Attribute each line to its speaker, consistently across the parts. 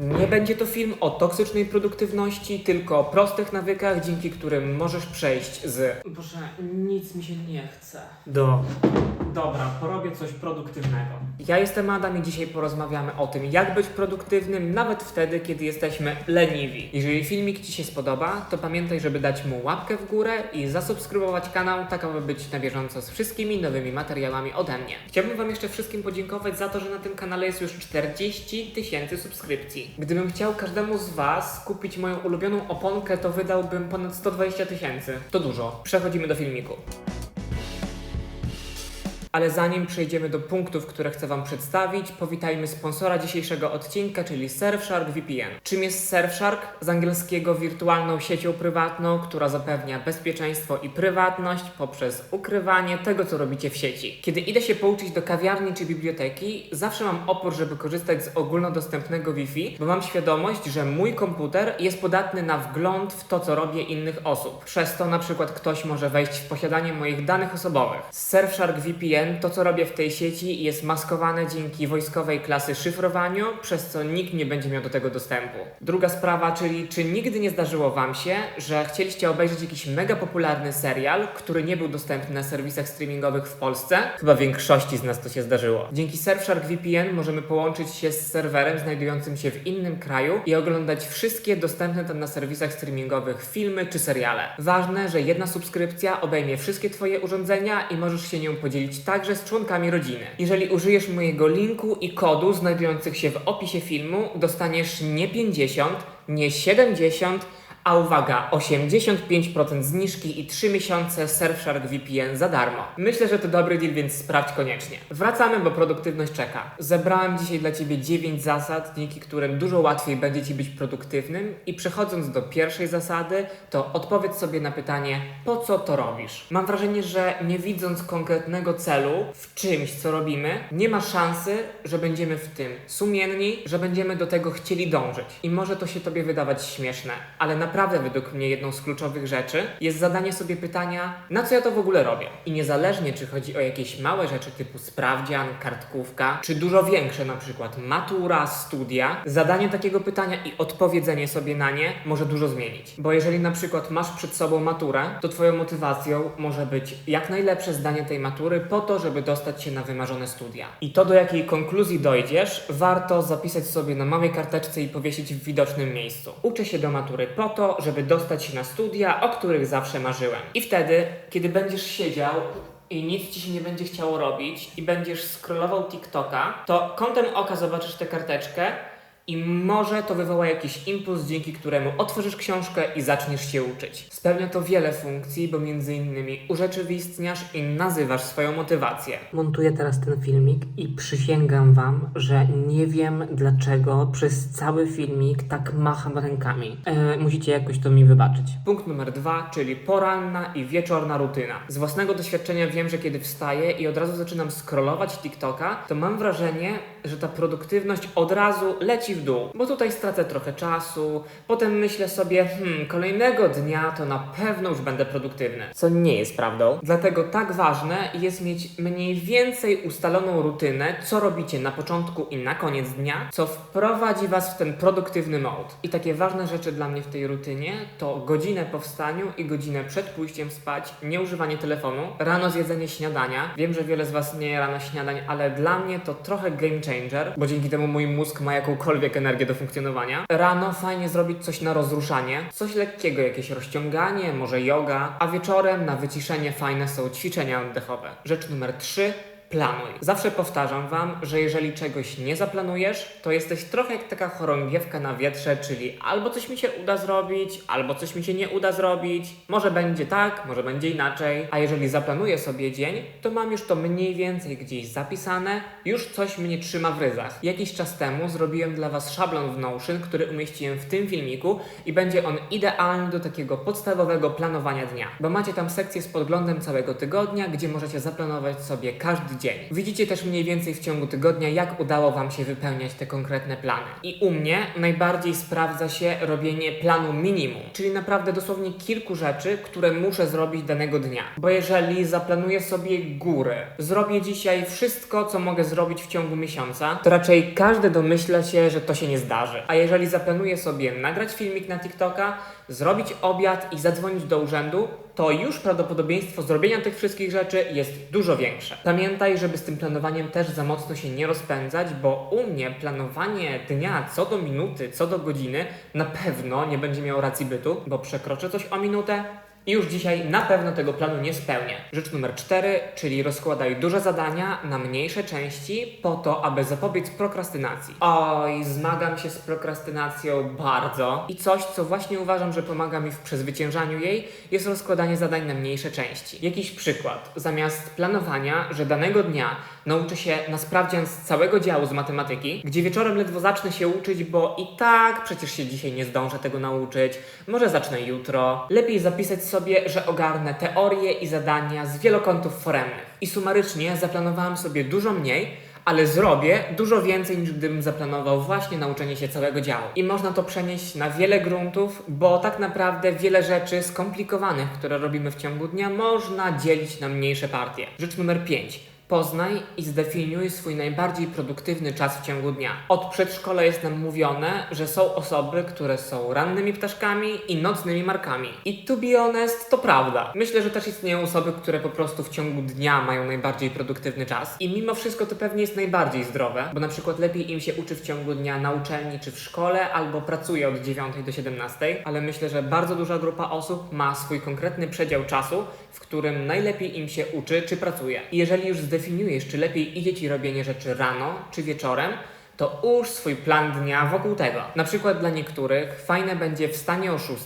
Speaker 1: Nie będzie to film o toksycznej produktywności, tylko o prostych nawykach, dzięki którym możesz przejść z. Boże, nic mi się nie chce. Do. Dobra, porobię coś produktywnego. Ja jestem Adam i dzisiaj porozmawiamy o tym, jak być produktywnym nawet wtedy, kiedy jesteśmy leniwi. Jeżeli filmik Ci się spodoba, to pamiętaj, żeby dać mu łapkę w górę i zasubskrybować kanał, tak aby być na bieżąco z wszystkimi nowymi materiałami ode mnie. Chciałbym Wam jeszcze wszystkim podziękować za to, że na tym kanale jest już 40 tysięcy subskrypcji. Gdybym chciał każdemu z Was kupić moją ulubioną oponkę, to wydałbym ponad 120 tysięcy. To dużo. Przechodzimy do filmiku. Ale zanim przejdziemy do punktów, które chcę Wam przedstawić, powitajmy sponsora dzisiejszego odcinka, czyli Surfshark VPN. Czym jest Surfshark? Z angielskiego wirtualną siecią prywatną, która zapewnia bezpieczeństwo i prywatność poprzez ukrywanie tego, co robicie w sieci. Kiedy idę się pouczyć do kawiarni czy biblioteki, zawsze mam opór, żeby korzystać z ogólnodostępnego Wi-Fi, bo mam świadomość, że mój komputer jest podatny na wgląd w to, co robię innych osób. Przez to na przykład ktoś może wejść w posiadanie moich danych osobowych. Z Surfshark VPN to, co robię w tej sieci, jest maskowane dzięki wojskowej klasy szyfrowaniu, przez co nikt nie będzie miał do tego dostępu. Druga sprawa, czyli czy nigdy nie zdarzyło Wam się, że chcieliście obejrzeć jakiś mega popularny serial, który nie był dostępny na serwisach streamingowych w Polsce? Chyba większości z nas to się zdarzyło. Dzięki Surfshark VPN możemy połączyć się z serwerem znajdującym się w innym kraju i oglądać wszystkie dostępne tam na serwisach streamingowych filmy czy seriale. Ważne, że jedna subskrypcja obejmie wszystkie Twoje urządzenia i możesz się nią podzielić także z członkami rodziny. Jeżeli użyjesz mojego linku i kodu znajdujących się w opisie filmu, dostaniesz nie 50, nie 70, a uwaga, 85% zniżki i 3 miesiące Surfshark VPN za darmo. Myślę, że to dobry deal, więc sprawdź koniecznie. Wracamy, bo produktywność czeka. Zebrałem dzisiaj dla Ciebie 9 zasad, dzięki którym dużo łatwiej będzie Ci być produktywnym i przechodząc do pierwszej zasady, to odpowiedz sobie na pytanie, po co to robisz? Mam wrażenie, że nie widząc konkretnego celu w czymś, co robimy, nie ma szansy, że będziemy w tym sumienni, że będziemy do tego chcieli dążyć. I może to się Tobie wydawać śmieszne, ale naprawdę według mnie jedną z kluczowych rzeczy jest zadanie sobie pytania, na co ja to w ogóle robię? I niezależnie, czy chodzi o jakieś małe rzeczy typu sprawdzian, kartkówka, czy dużo większe, na przykład matura, studia, zadanie takiego pytania i odpowiedzenie sobie na nie może dużo zmienić. Bo jeżeli na przykład masz przed sobą maturę, to Twoją motywacją może być jak najlepsze zdanie tej matury po to, żeby dostać się na wymarzone studia. I to, do jakiej konkluzji dojdziesz, warto zapisać sobie na małej karteczce i powiesić w widocznym miejscu. Uczę się do matury po to, żeby dostać się na studia, o których zawsze marzyłem. I wtedy, kiedy będziesz siedział i nic ci się nie będzie chciało robić i będziesz scrollował TikToka, to kątem oka zobaczysz tę karteczkę i może to wywoła jakiś impuls, dzięki któremu otworzysz książkę i zaczniesz się uczyć. Spełnia to wiele funkcji, bo między innymi urzeczywistniasz i nazywasz swoją motywację. Montuję teraz ten filmik i przysięgam wam, że nie wiem dlaczego przez cały filmik tak macham rękami. E, musicie jakoś to mi wybaczyć. Punkt numer dwa, czyli poranna i wieczorna rutyna. Z własnego doświadczenia wiem, że kiedy wstaję i od razu zaczynam scrollować TikToka, to mam wrażenie, że ta produktywność od razu leci w dół, bo tutaj stracę trochę czasu, potem myślę sobie, hmm, kolejnego dnia to na pewno już będę produktywny, co nie jest prawdą. Dlatego tak ważne jest mieć mniej więcej ustaloną rutynę, co robicie na początku i na koniec dnia, co wprowadzi was w ten produktywny mode. I takie ważne rzeczy dla mnie w tej rutynie to godzinę po wstaniu i godzinę przed pójściem spać, nieużywanie telefonu, rano zjedzenie śniadania. Wiem, że wiele z was nie je rano śniadań, ale dla mnie to trochę game changer, bo dzięki temu mój mózg ma jakąkolwiek energię do funkcjonowania. Rano fajnie zrobić coś na rozruszanie, coś lekkiego, jakieś rozciąganie, może yoga, a wieczorem na wyciszenie fajne są ćwiczenia oddechowe. Rzecz numer 3. Planuj. Zawsze powtarzam Wam, że jeżeli czegoś nie zaplanujesz, to jesteś trochę jak taka chorągiewka na wietrze, czyli albo coś mi się uda zrobić, albo coś mi się nie uda zrobić. Może będzie tak, może będzie inaczej. A jeżeli zaplanuję sobie dzień, to mam już to mniej więcej gdzieś zapisane, już coś mnie trzyma w ryzach. Jakiś czas temu zrobiłem dla Was szablon w Notion, który umieściłem w tym filmiku i będzie on idealny do takiego podstawowego planowania dnia. Bo macie tam sekcję z podglądem całego tygodnia, gdzie możecie zaplanować sobie każdy dzień. Widzicie też mniej więcej w ciągu tygodnia, jak udało Wam się wypełniać te konkretne plany. I u mnie najbardziej sprawdza się robienie planu minimum, czyli naprawdę dosłownie kilku rzeczy, które muszę zrobić danego dnia. Bo jeżeli zaplanuję sobie góry, zrobię dzisiaj wszystko, co mogę zrobić w ciągu miesiąca, to raczej każdy domyśla się, że to się nie zdarzy. A jeżeli zaplanuję sobie nagrać filmik na TikToka, zrobić obiad i zadzwonić do urzędu, to już prawdopodobieństwo zrobienia tych wszystkich rzeczy jest dużo większe. Pamiętaj, żeby z tym planowaniem też za mocno się nie rozpędzać, bo u mnie planowanie dnia co do minuty, co do godziny na pewno nie będzie miało racji bytu, bo przekroczę coś o minutę, i już dzisiaj na pewno tego planu nie spełnię. Rzecz numer 4, czyli rozkładaj duże zadania na mniejsze części po to, aby zapobiec prokrastynacji. Oj, zmagam się z prokrastynacją bardzo i coś, co właśnie uważam, że pomaga mi w przezwyciężaniu jej, jest rozkładanie zadań na mniejsze części. Jakiś przykład. Zamiast planowania, że danego dnia nauczę się na sprawdzian z całego działu z matematyki, gdzie wieczorem ledwo zacznę się uczyć, bo i tak przecież się dzisiaj nie zdążę tego nauczyć, może zacznę jutro. Lepiej zapisać sobie, że ogarnę teorie i zadania z wielokątów foremnych. I sumarycznie zaplanowałem sobie dużo mniej, ale zrobię dużo więcej niż gdybym zaplanował właśnie nauczenie się całego działu. I można to przenieść na wiele gruntów, bo tak naprawdę wiele rzeczy skomplikowanych, które robimy w ciągu dnia, można dzielić na mniejsze partie. Rzecz numer 5. Poznaj i zdefiniuj swój najbardziej produktywny czas w ciągu dnia. Od przedszkola jest nam mówione, że są osoby, które są rannymi ptaszkami i nocnymi markami. I to be honest, to prawda. Myślę, że też istnieją osoby, które po prostu w ciągu dnia mają najbardziej produktywny czas. I mimo wszystko to pewnie jest najbardziej zdrowe, bo na przykład lepiej im się uczy w ciągu dnia na uczelni czy w szkole, albo pracuje od 9 do 17, ale myślę, że bardzo duża grupa osób ma swój konkretny przedział czasu, w którym najlepiej im się uczy czy pracuje. I jeżeli już zdefiniujesz, czy lepiej idzie ci robienie rzeczy rano czy wieczorem, to ułóż swój plan dnia wokół tego. Na przykład dla niektórych fajne będzie wstanie o 6,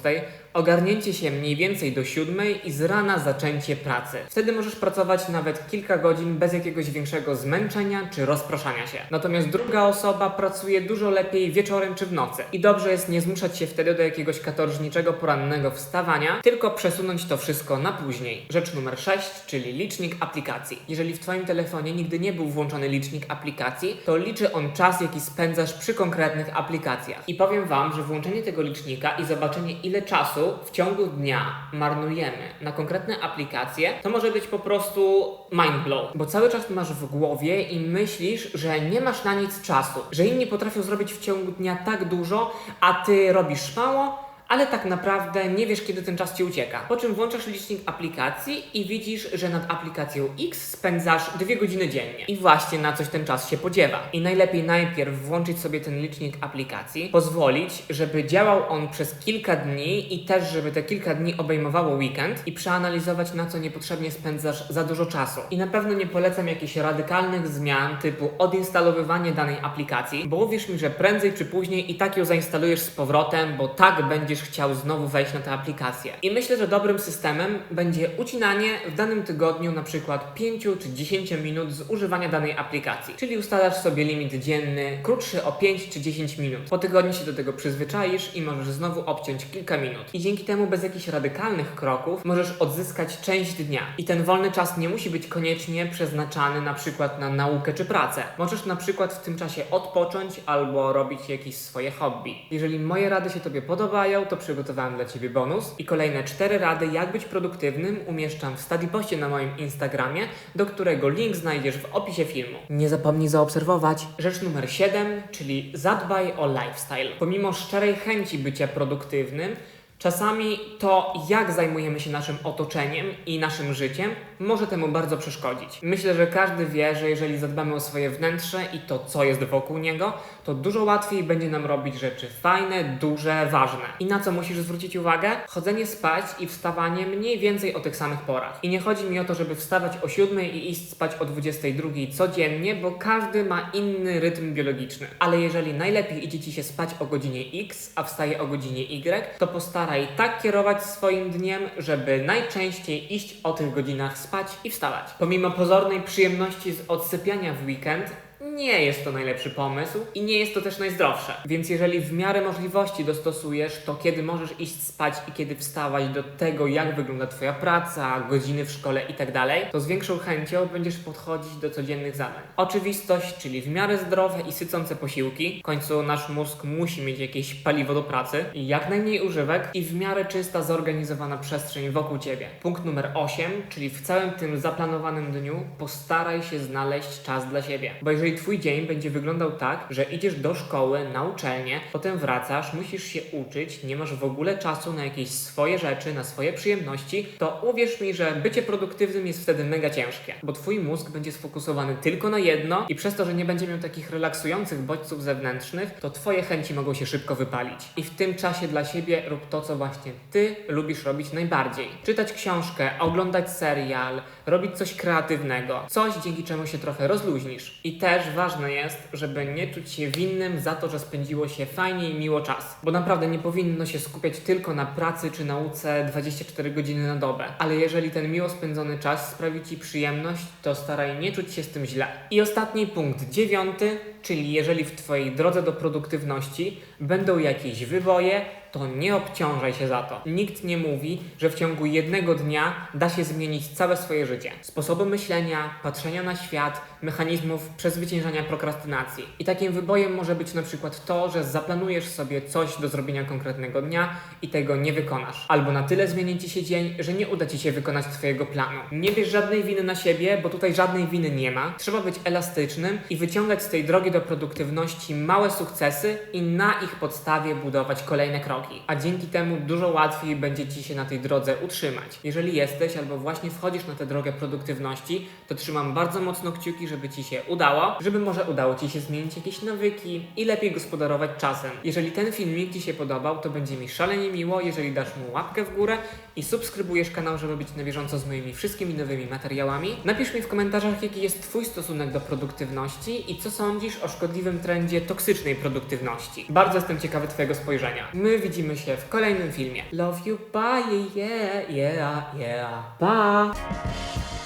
Speaker 1: ogarnięcie się mniej więcej do 7 i z rana zaczęcie pracy. Wtedy możesz pracować nawet kilka godzin bez jakiegoś większego zmęczenia czy rozproszania się. Natomiast druga osoba pracuje dużo lepiej wieczorem czy w nocy. I dobrze jest nie zmuszać się wtedy do jakiegoś katorżniczego porannego wstawania, tylko przesunąć to wszystko na później. Rzecz numer 6, czyli licznik aplikacji. Jeżeli w Twoim telefonie nigdy nie był włączony licznik aplikacji, to liczy on czas, jaki spędzasz przy konkretnych aplikacjach. I powiem Wam, że włączenie tego licznika i zobaczenie ile czasu w ciągu dnia marnujemy na konkretne aplikacje, to może być po prostu mind blow, bo cały czas masz w głowie i myślisz, że nie masz na nic czasu, że inni potrafią zrobić w ciągu dnia tak dużo, a ty robisz mało, ale tak naprawdę nie wiesz, kiedy ten czas ci ucieka. Po czym włączasz licznik aplikacji i widzisz, że nad aplikacją X spędzasz dwie godziny dziennie. I właśnie na coś ten czas się podziewa. I najlepiej najpierw włączyć sobie ten licznik aplikacji, pozwolić, żeby działał on przez kilka dni i też, żeby te kilka dni obejmowało weekend i przeanalizować, na co niepotrzebnie spędzasz za dużo czasu. I na pewno nie polecam jakichś radykalnych zmian typu odinstalowywanie danej aplikacji, bo uwierz mi, że prędzej czy później i tak ją zainstalujesz z powrotem, bo tak będziesz chciał znowu wejść na tę aplikację. I myślę, że dobrym systemem będzie ucinanie w danym tygodniu na przykład 5 czy 10 minut z używania danej aplikacji. Czyli ustalasz sobie limit dzienny krótszy o 5 czy 10 minut. Po tygodniu się do tego przyzwyczaisz i możesz znowu obciąć kilka minut. I dzięki temu bez jakichś radykalnych kroków możesz odzyskać część dnia. I ten wolny czas nie musi być koniecznie przeznaczany na przykład na naukę czy pracę. Możesz na przykład w tym czasie odpocząć albo robić jakieś swoje hobby. Jeżeli moje rady się Tobie podobają, to przygotowałem dla Ciebie bonus i kolejne cztery rady, jak być produktywnym, umieszczam w studypoście na moim Instagramie, do którego link znajdziesz w opisie filmu. Nie zapomnij zaobserwować. Rzecz numer 7, czyli zadbaj o lifestyle. Pomimo szczerej chęci bycia produktywnym, Czasami to, jak zajmujemy się naszym otoczeniem i naszym życiem, może temu bardzo przeszkodzić. Myślę, że każdy wie, że jeżeli zadbamy o swoje wnętrze i to, co jest wokół niego, to dużo łatwiej będzie nam robić rzeczy fajne, duże, ważne. I na co musisz zwrócić uwagę? Chodzenie spać i wstawanie mniej więcej o tych samych porach. I nie chodzi mi o to, żeby wstawać o 7 i iść spać o 22 codziennie, bo każdy ma inny rytm biologiczny. Ale jeżeli najlepiej idzie Ci się spać o godzinie X, a wstaje o godzinie Y, to postaraj tak kierować swoim dniem, żeby najczęściej iść o tych godzinach spać i wstawać. Pomimo pozornej przyjemności z odsypiania w weekend, nie jest to najlepszy pomysł i nie jest to też najzdrowsze. Więc jeżeli w miarę możliwości dostosujesz to, kiedy możesz iść spać i kiedy wstawać do tego, jak wygląda Twoja praca, godziny w szkole itd., to z większą chęcią będziesz podchodzić do codziennych zadań. Oczywistość, czyli w miarę zdrowe i sycące posiłki. W końcu nasz mózg musi mieć jakieś paliwo do pracy i jak najmniej używek i w miarę czysta, zorganizowana przestrzeń wokół Ciebie. Punkt numer 8, czyli w całym tym zaplanowanym dniu postaraj się znaleźć czas dla siebie. Bo jeżeli Twój dzień będzie wyglądał tak, że idziesz do szkoły, na uczelnię, potem wracasz, musisz się uczyć, nie masz w ogóle czasu na jakieś swoje rzeczy, na swoje przyjemności, to uwierz mi, że bycie produktywnym jest wtedy mega ciężkie, bo Twój mózg będzie sfokusowany tylko na jedno i przez to, że nie będzie miał takich relaksujących bodźców zewnętrznych, to Twoje chęci mogą się szybko wypalić. I w tym czasie dla siebie rób to, co właśnie Ty lubisz robić najbardziej. Czytać książkę, oglądać serial, robić coś kreatywnego, coś dzięki czemu się trochę rozluźnisz. I też ważne jest, żeby nie czuć się winnym za to, że spędziło się fajnie i miło czas, bo naprawdę nie powinno się skupiać tylko na pracy czy nauce 24 godziny na dobę. Ale jeżeli ten miło spędzony czas sprawi Ci przyjemność, to staraj nie czuć się z tym źle. I ostatni punkt, dziewiąty, czyli jeżeli w Twojej drodze do produktywności będą jakieś wyboje, to nie obciążaj się za to. Nikt nie mówi, że w ciągu jednego dnia da się zmienić całe swoje życie. Sposoby myślenia, patrzenia na świat, mechanizmów przezwyciężania prokrastynacji. I takim wybojem może być na przykład to, że zaplanujesz sobie coś do zrobienia konkretnego dnia i tego nie wykonasz. Albo na tyle zmieni Ci się dzień, że nie uda Ci się wykonać Twojego planu. Nie bierz żadnej winy na siebie, bo tutaj żadnej winy nie ma. Trzeba być elastycznym i wyciągać z tej drogi do produktywności małe sukcesy i na ich podstawie budować kolejne kroki. A dzięki temu dużo łatwiej będzie Ci się na tej drodze utrzymać. Jeżeli jesteś albo właśnie wchodzisz na tę drogę produktywności, to trzymam bardzo mocno kciuki, żeby Ci się udało, żeby może udało Ci się zmienić jakieś nawyki i lepiej gospodarować czasem. Jeżeli ten filmik Ci się podobał, to będzie mi szalenie miło, jeżeli dasz mu łapkę w górę i subskrybujesz kanał, żeby być na bieżąco z moimi wszystkimi nowymi materiałami. Napisz mi w komentarzach, jaki jest Twój stosunek do produktywności i co sądzisz o szkodliwym trendzie toksycznej produktywności. Bardzo jestem ciekawy Twojego spojrzenia. My widzimy się w kolejnym filmie. Love you, bye, yeah, yeah, yeah.